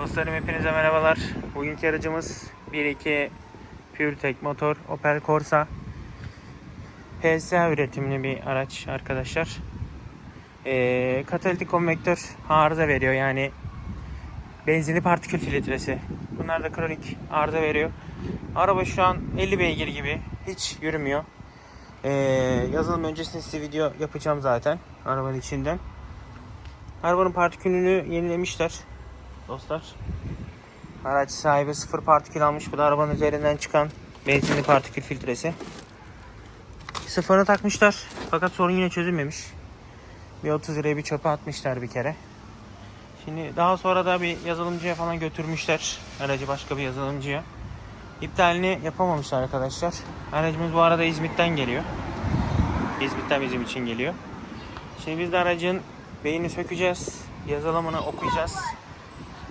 Dostlarım hepinize merhabalar. Bugünkü aracımız 1.2 PureTech motor Opel Corsa. PSA üretimli bir araç arkadaşlar. Ee, katalitik konvektör arıza veriyor yani benzinli partikül filtresi. Bunlar da kronik arıza veriyor. Araba şu an 50 beygir gibi hiç yürümüyor. Ee, yazılım öncesinde size video yapacağım zaten arabanın içinden. Arabanın partikülünü yenilemişler dostlar. Araç sahibi sıfır partikül almış. Bu da arabanın üzerinden çıkan benzinli partikül filtresi. Sıfırını takmışlar. Fakat sorun yine çözülmemiş. Bir 30 liraya bir çöpe atmışlar bir kere. Şimdi daha sonra da bir yazılımcıya falan götürmüşler. Aracı başka bir yazılımcıya. İptalini yapamamışlar arkadaşlar. Aracımız bu arada İzmit'ten geliyor. İzmit'ten bizim için geliyor. Şimdi biz de aracın beyni sökeceğiz. Yazılımını okuyacağız.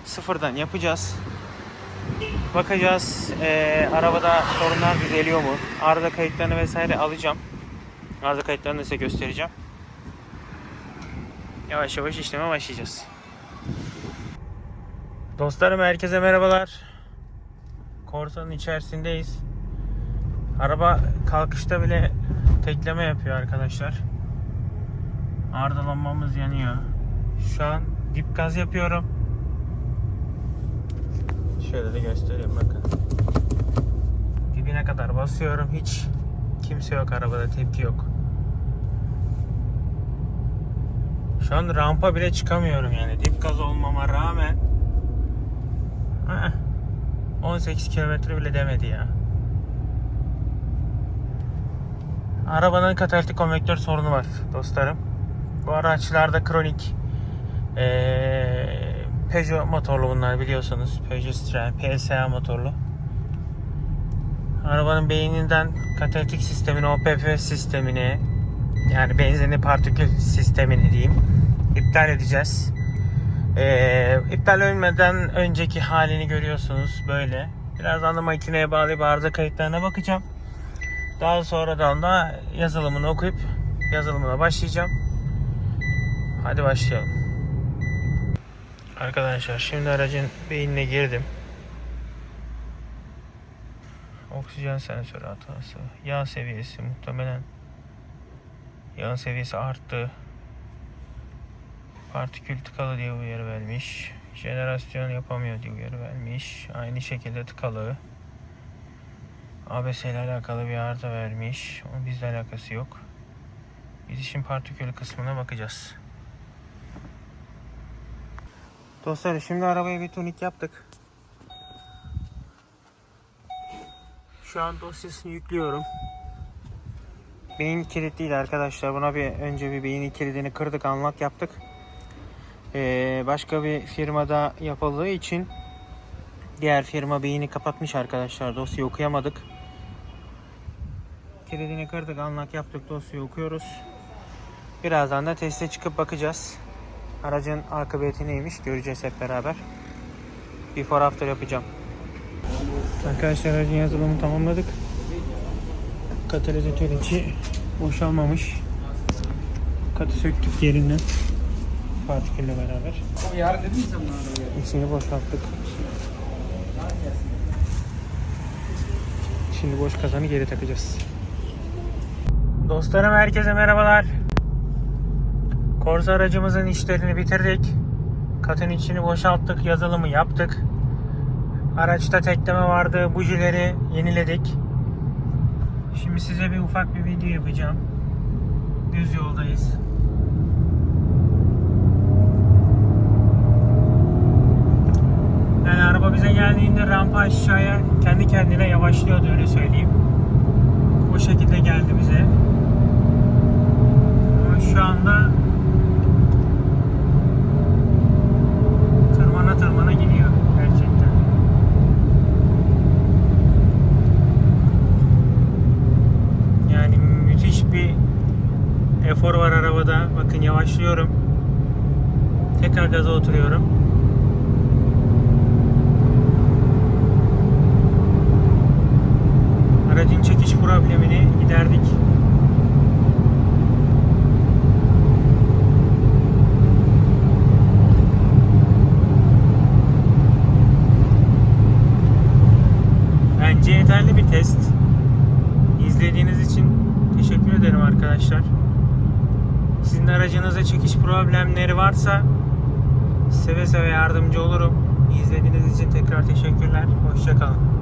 Sıfırdan yapacağız. Bakacağız eee, arabada sorunlar düzeliyor mu? Arıza kayıtlarını vesaire alacağım. Arıza kayıtlarını size göstereceğim. Yavaş yavaş işleme başlayacağız. Dostlarım herkese merhabalar. Corsa'nın içerisindeyiz. Araba kalkışta bile tekleme yapıyor arkadaşlar. Ardalanmamız yanıyor. Şu an dip gaz yapıyorum. Şöyle de göstereyim bakın. Dibine kadar basıyorum. Hiç kimse yok arabada tepki yok. Şu an rampa bile çıkamıyorum yani dip gaz olmama rağmen. Heh, 18 kilometre bile demedi ya. Arabanın katalitik konvektör sorunu var dostlarım. Bu araçlarda kronik ee, Peugeot motorlu bunlar biliyorsunuz. Peugeot Citroen PSA motorlu. Arabanın beyninden katalitik sistemine, OPF sistemini yani benzinli partikül sistemini diyeyim iptal edeceğiz. Ee, iptal ölmeden önceki halini görüyorsunuz böyle. Birazdan da makineye bağlayıp arıza kayıtlarına bakacağım. Daha sonradan da yazılımını okuyup yazılımına başlayacağım. Hadi başlayalım. Arkadaşlar şimdi aracın beynine girdim. Oksijen sensörü hatası. Yağ seviyesi muhtemelen yağ seviyesi arttı. Partikül tıkalı diye uyarı vermiş. Jenerasyon yapamıyor diye uyarı vermiş. Aynı şekilde tıkalı. ABS ile alakalı bir arıza vermiş. Onun bizle alakası yok. Biz işin partikül kısmına bakacağız. Dostlar şimdi arabaya bir tunik yaptık. Şu an dosyasını yüklüyorum. Beyin kilitliydi arkadaşlar. Buna bir önce bir beyin kilidini kırdık, anlak yaptık. Ee, başka bir firmada yapıldığı için diğer firma beyni kapatmış arkadaşlar. Dosyayı okuyamadık. Kilidini kırdık, anlak yaptık, dosyayı okuyoruz. Birazdan da teste çıkıp bakacağız. Aracın akıbeti neymiş göreceğiz hep beraber. Before after yapacağım. Arkadaşlar aracın yazılımını tamamladık. Katalizatör içi boşalmamış. Katı söktük yerinden. Partikülle beraber. İçini boşalttık. Şimdi boş kazanı geri takacağız. Dostlarım herkese merhabalar. Corsa aracımızın işlerini bitirdik. Katın içini boşalttık, yazılımı yaptık. Araçta tekleme vardı, bujileri yeniledik. Şimdi size bir ufak bir video yapacağım. Düz yoldayız. Yani araba bize geldiğinde rampa aşağıya kendi kendine yavaşlıyordu öyle söyleyeyim. O şekilde geldi bize. Ama şu anda efor var arabada. Bakın yavaşlıyorum. Tekrar gaza oturuyorum. Aracın çekiş problemini giderdik. ederim arkadaşlar. Sizin aracınızda çekiş problemleri varsa seve seve yardımcı olurum. İzlediğiniz için tekrar teşekkürler. Hoşçakalın.